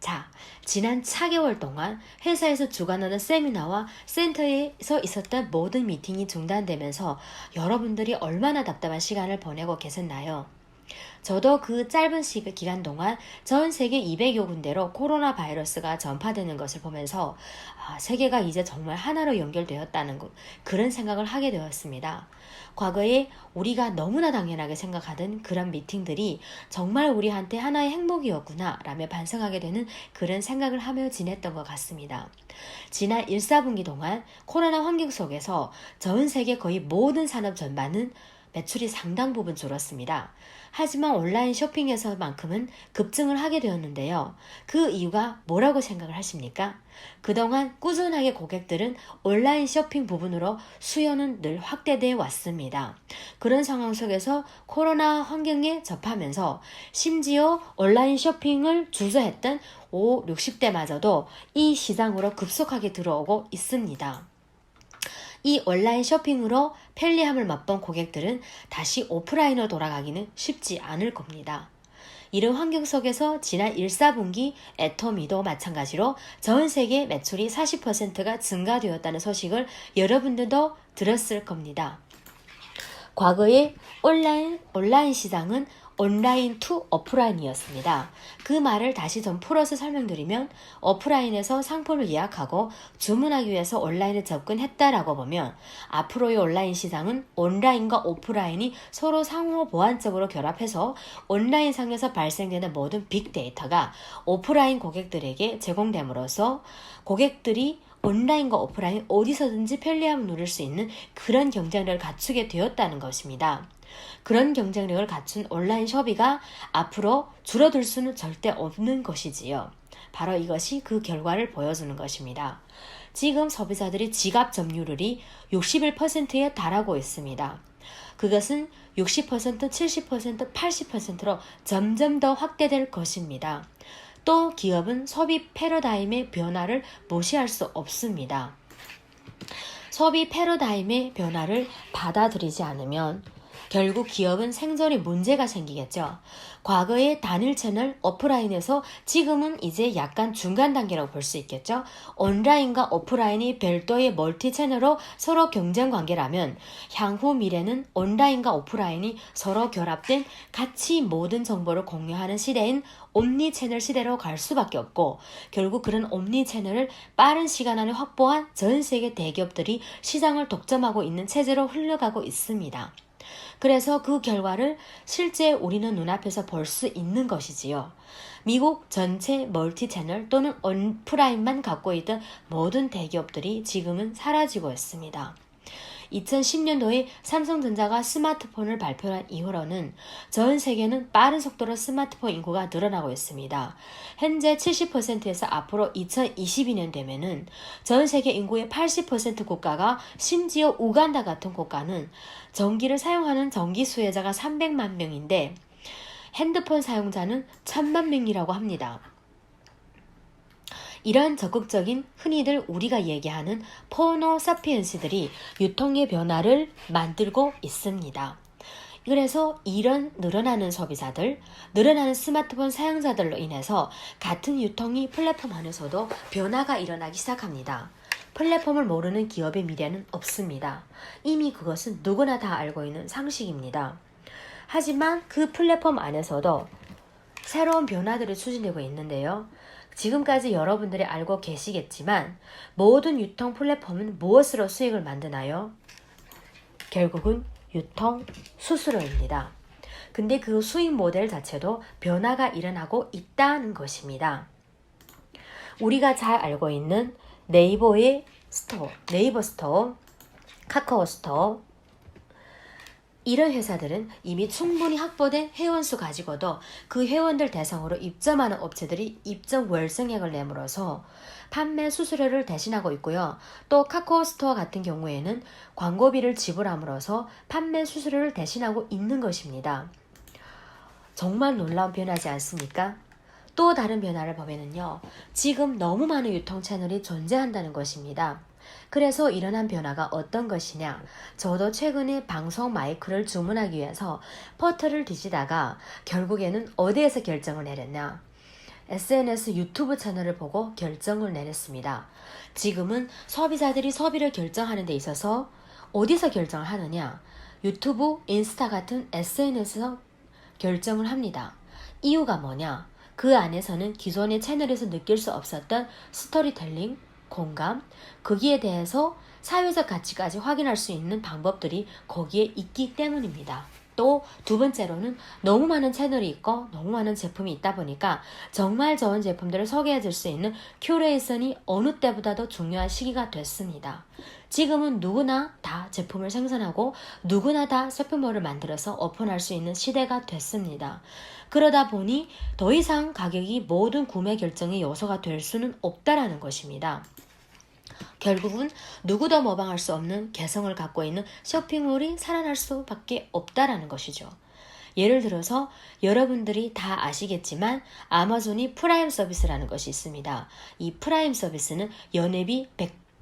자, 지난 4개월 동안 회사에서 주관하는 세미나와 센터에서 있었던 모든 미팅이 중단되면서 여러분들이 얼마나 답답한 시간을 보내고 계셨나요? 저도 그 짧은 시 기간 동안 전 세계 200여 군데로 코로나 바이러스가 전파되는 것을 보면서 아, 세계가 이제 정말 하나로 연결되었다는 것, 그런 생각을 하게 되었습니다. 과거에 우리가 너무나 당연하게 생각하던 그런 미팅들이 정말 우리한테 하나의 행복이었구나 라며 반성하게 되는 그런 생각을 하며 지냈던 것 같습니다. 지난 1, 4분기 동안 코로나 환경 속에서 전 세계 거의 모든 산업 전반은 매출이 상당 부분 줄었습니다. 하지만 온라인 쇼핑에서만큼은 급증을 하게 되었는데요. 그 이유가 뭐라고 생각을 하십니까? 그동안 꾸준하게 고객들은 온라인 쇼핑 부분으로 수요는 늘 확대되어 왔습니다. 그런 상황 속에서 코로나 환경에 접하면서 심지어 온라인 쇼핑을 주저했던 5, 60대마저도 이 시장으로 급속하게 들어오고 있습니다. 이 온라인 쇼핑으로 편리함을 맛본 고객들은 다시 오프라인으로 돌아가기는 쉽지 않을 겁니다. 이런 환경 속에서 지난 1, 4분기 애터미도 마찬가지로 전 세계 매출이 40%가 증가되었다는 소식을 여러분들도 들었을 겁니다. 과거에 온라인, 온라인 시장은 온라인 투 오프라인이었습니다. 그 말을 다시 좀 풀어서 설명드리면 오프라인에서 상품을 예약하고 주문하기 위해서 온라인에 접근했다라고 보면 앞으로의 온라인 시장은 온라인과 오프라인이 서로 상호 보완적으로 결합해서 온라인 상에서 발생되는 모든 빅데이터가 오프라인 고객들에게 제공됨으로써 고객들이 온라인과 오프라인 어디서든지 편리함을 누릴 수 있는 그런 경쟁력을 갖추게 되었다는 것입니다. 그런 경쟁력을 갖춘 온라인 쇼비가 앞으로 줄어들 수는 절대 없는 것이지요. 바로 이것이 그 결과를 보여주는 것입니다. 지금 소비자들이 지갑 점유율이 61%에 달하고 있습니다. 그것은 60%, 70%, 80%로 점점 더 확대될 것입니다. 또 기업은 소비 패러다임의 변화를 무시할 수 없습니다. 소비 패러다임의 변화를 받아들이지 않으면 결국 기업은 생존에 문제가 생기겠죠. 과거의 단일 채널 오프라인에서 지금은 이제 약간 중간 단계라고 볼 수 있겠죠. 온라인과 오프라인이 별도의 멀티 채널로 서로 경쟁 관계라면 향후 미래는 온라인과 오프라인이 서로 결합된 같이 모든 정보를 공유하는 시대인 옴니 채널 시대로 갈 수밖에 없고 결국 그런 옴니 채널을 빠른 시간 안에 확보한 전 세계 대기업들이 시장을 독점하고 있는 체제로 흘러가고 있습니다. 그래서 그 결과를 실제 우리는 눈앞에서 볼 수 있는 것이지요. 미국 전체 멀티 채널 또는 온프라인만 갖고 있던 모든 대기업들이 지금은 사라지고 있습니다. 2010년도에 삼성전자가 스마트폰을 발표한 이후로는 전 세계는 빠른 속도로 스마트폰 인구가 늘어나고 있습니다. 현재 70%에서 앞으로 2022년 되면은 전 세계 인구의 80% 국가가 심지어 우간다 같은 국가는 전기를 사용하는 전기 수혜자가 300만 명인데 핸드폰 사용자는 1000만 명이라고 합니다. 이러한 적극적인 흔히들 우리가 얘기하는 포노 사피엔스들이 유통의 변화를 만들고 있습니다. 그래서 이런 늘어나는 소비자들, 늘어나는 스마트폰 사용자들로 인해서 같은 유통이 플랫폼 안에서도 변화가 일어나기 시작합니다. 플랫폼을 모르는 기업의 미래는 없습니다. 이미 그것은 누구나 다 알고 있는 상식입니다. 하지만 그 플랫폼 안에서도 새로운 변화들이 추진되고 있는데요. 지금까지 여러분들이 알고 계시겠지만 모든 유통 플랫폼은 무엇으로 수익을 만드나요? 결국은 유통 수수료입니다. 근데 그 수익 모델 자체도 변화가 일어나고 있다는 것입니다. 우리가 잘 알고 있는 네이버의 스토어, 네이버 스토어, 카카오 스토어, 이런 회사들은 이미 충분히 확보된 회원수 가지고도 그 회원들 대상으로 입점하는 업체들이 입점 월성액을 내므로서 판매 수수료를 대신하고 있고요. 또 카카오 스토어 같은 경우에는 광고비를 지불함으로써 판매 수수료를 대신하고 있는 것입니다. 정말 놀라운 변화지 않습니까? 또 다른 변화를 보면은요, 지금 너무 많은 유통 채널이 존재한다는 것입니다. 그래서 일어난 변화가 어떤 것이냐? 저도 최근에 방송 마이크를 주문하기 위해서 퍼트를 뒤지다가 결국에는 어디에서 결정을 내렸냐? SNS 유튜브 채널을 보고 결정을 내렸습니다. 지금은 소비자들이 소비를 결정하는 데 있어서 어디서 결정을 하느냐? 유튜브, 인스타 같은 SNS에서 결정을 합니다. 이유가 뭐냐? 그 안에서는 기존의 채널에서 느낄 수 없었던 스토리텔링, 공감, 거기에 대해서 사회적 가치까지 확인할 수 있는 방법들이 거기에 있기 때문입니다. 또 두 번째로는 너무 많은 채널이 있고 너무 많은 제품이 있다 보니까 정말 좋은 제품들을 소개해 줄 수 있는 큐레이션이 어느 때보다도 중요한 시기가 됐습니다. 지금은 누구나 다 제품을 생산하고 누구나 다 쇼핑몰을 만들어서 오픈할 수 있는 시대가 됐습니다. 그러다 보니 더 이상 가격이 모든 구매 결정의 요소가 될 수는 없다라는 것입니다. 결국은 누구도 모방할 수 없는 개성을 갖고 있는 쇼핑몰이 살아날 수밖에 없다라는 것이죠. 예를 들어서 여러분들이 다 아시겠지만 아마존이 프라임 서비스라는 것이 있습니다. 이 프라임 서비스는 연회비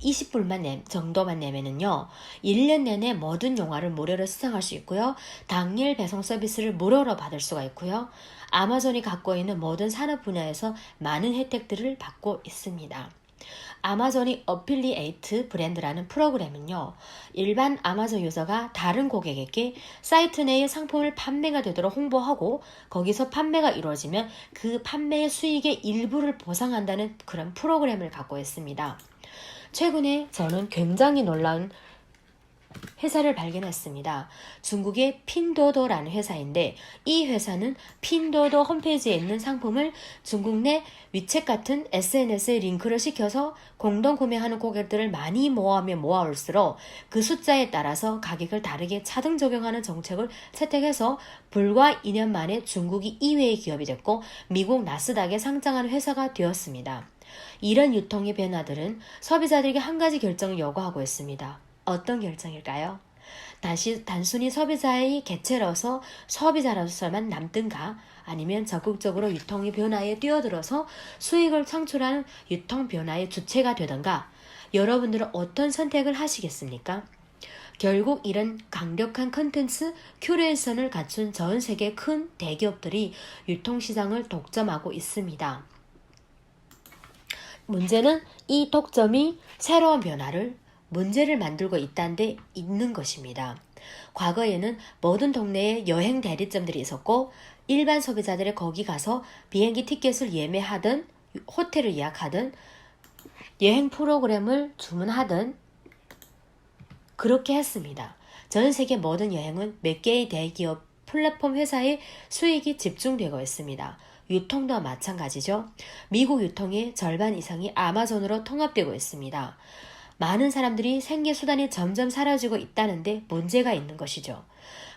120불만 내, 정도만 내면은요, 1년 내내 모든 영화를 무료로 시청할 수 있고요, 당일 배송 서비스를 무료로 받을 수가 있고요, 아마존이 갖고 있는 모든 산업 분야에서 많은 혜택들을 받고 있습니다. 아마존이 어필리에이트 브랜드라는 프로그램은요, 일반 아마존 유저가 다른 고객에게 사이트 내의 상품을 판매가 되도록 홍보하고 거기서 판매가 이루어지면 그 판매의 수익의 일부를 보상한다는 그런 프로그램을 갖고 있습니다. 최근에 저는 굉장히 놀라운 회사를 발견했습니다. 중국의 핀도도라는 회사인데 이 회사는 핀도도 홈페이지에 있는 상품을 중국 내 위챗 같은 SNS에 링크를 시켜서 공동 구매하는 고객들을 많이 모아면 모아올수록 그 숫자에 따라서 가격을 다르게 차등 적용하는 정책을 채택해서 불과 2년 만에 중국이 2위의 기업이 됐고 미국 나스닥에 상장하는 회사가 되었습니다. 이런 유통의 변화들은 소비자들에게 한 가지 결정을 요구하고 있습니다. 어떤 결정일까요? 다시 단순히 소비자의 개체로서 소비자로서만 남든가 아니면 적극적으로 유통의 변화에 뛰어들어서 수익을 창출하는 유통 변화의 주체가 되던가 여러분들은 어떤 선택을 하시겠습니까? 결국 이런 강력한 컨텐츠 큐레이션을 갖춘 전 세계 큰 대기업들이 유통시장을 독점하고 있습니다. 문제는 이 독점이 새로운 변화를 문제를 만들고 있다는데 있는 것입니다. 과거에는 모든 동네에 여행 대리점들이 있었고 일반 소비자들이 거기 가서 비행기 티켓을 예매하든 호텔을 예약하든 여행 프로그램을 주문하든 그렇게 했습니다. 전 세계 모든 여행은 몇 개의 대기업 플랫폼 회사의 수익이 집중되고 있습니다. 유통도 마찬가지죠. 미국 유통의 절반 이상이 아마존으로 통합되고 있습니다. 많은 사람들이 생계 수단이 점점 사라지고 있다는데 문제가 있는 것이죠.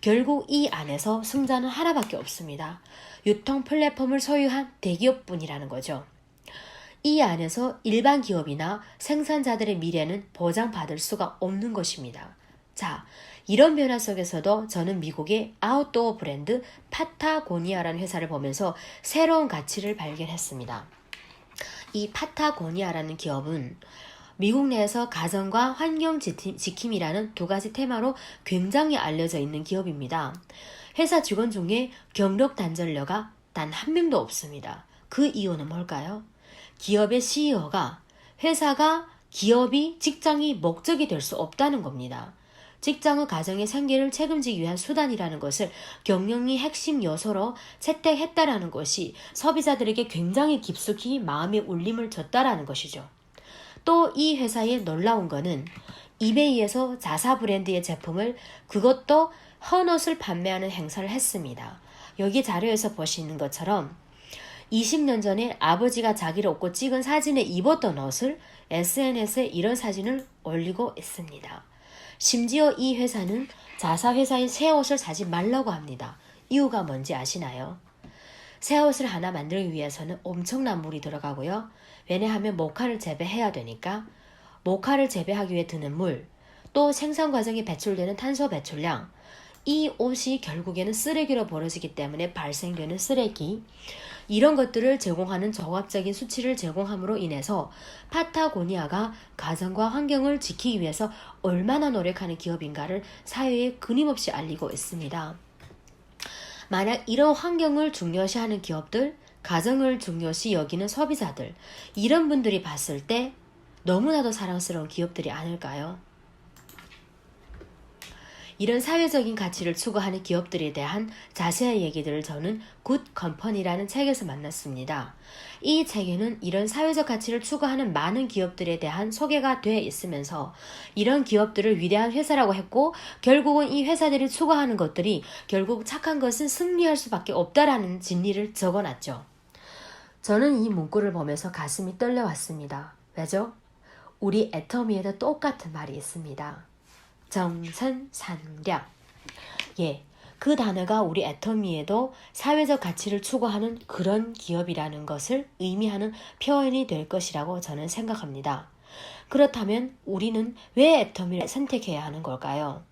결국 이 안에서 승자는 하나밖에 없습니다. 유통 플랫폼을 소유한 대기업뿐이라는 거죠. 이 안에서 일반 기업이나 생산자들의 미래는 보장받을 수가 없는 것입니다. 자, 이런 변화 속에서도 저는 미국의 아웃도어 브랜드 파타고니아라는 회사를 보면서 새로운 가치를 발견했습니다. 이 파타고니아라는 기업은 미국 내에서 가정과 환경 지킴이라는 두 가지 테마로 굉장히 알려져 있는 기업입니다. 회사 직원 중에 경력 단절녀가 단 한 명도 없습니다. 그 이유는 뭘까요? 기업의 CEO가 회사가 기업이 직장이 목적이 될 수 없다는 겁니다. 직장은 가정의 생계를 책임지기 위한 수단이라는 것을 경영의 핵심 요소로 채택했다라는 것이 소비자들에게 굉장히 깊숙이 마음의 울림을 줬다라는 것이죠. 또 이 회사의 놀라운 거는 이베이에서 자사 브랜드의 제품을 그것도 헌옷을 판매하는 행사를 했습니다. 여기 자료에서 보시는 것처럼 20년 전에 아버지가 자기를 업고 찍은 사진에 입었던 옷을 SNS에 이런 사진을 올리고 있습니다. 심지어 이 회사는 자사 회사인 새 옷을 사지 말라고 합니다. 이유가 뭔지 아시나요? 새 옷을 하나 만들기 위해서는 엄청난 물이 들어가고요. 왜냐하면 모카를 재배해야 되니까. 모카를 재배하기 위해 드는 물, 또 생산 과정에 배출되는 탄소 배출량, 이 옷이 결국에는 쓰레기로 벌어지기 때문에 발생되는 쓰레기, 이런 것들을 제공하는 종합적인 수치를 제공함으로 인해서 파타고니아가 가정과 환경을 지키기 위해서 얼마나 노력하는 기업인가를 사회에 끊임없이 알리고 있습니다. 만약 이런 환경을 중요시하는 기업들, 가정을 중요시 여기는 소비자들, 이런 분들이 봤을 때 너무나도 사랑스러운 기업들이 아닐까요? 이런 사회적인 가치를 추구하는 기업들에 대한 자세한 얘기들을 저는 굿 컴퍼니라는 책에서 만났습니다. 이 책에는 이런 사회적 가치를 추구하는 많은 기업들에 대한 소개가 돼 있으면서 이런 기업들을 위대한 회사라고 했고 결국은 이 회사들이 추구하는 것들이 결국 착한 것은 승리할 수밖에 없다라는 진리를 적어놨죠. 저는 이 문구를 보면서 가슴이 떨려왔습니다. 왜죠? 우리 애터미에도 똑같은 말이 있습니다. 정선산략. 예, 그 단어가 우리 애터미에도 사회적 가치를 추구하는 그런 기업이라는 것을 의미하는 표현이 될 것이라고 저는 생각합니다. 그렇다면 우리는 왜 애터미를 선택해야 하는 걸까요?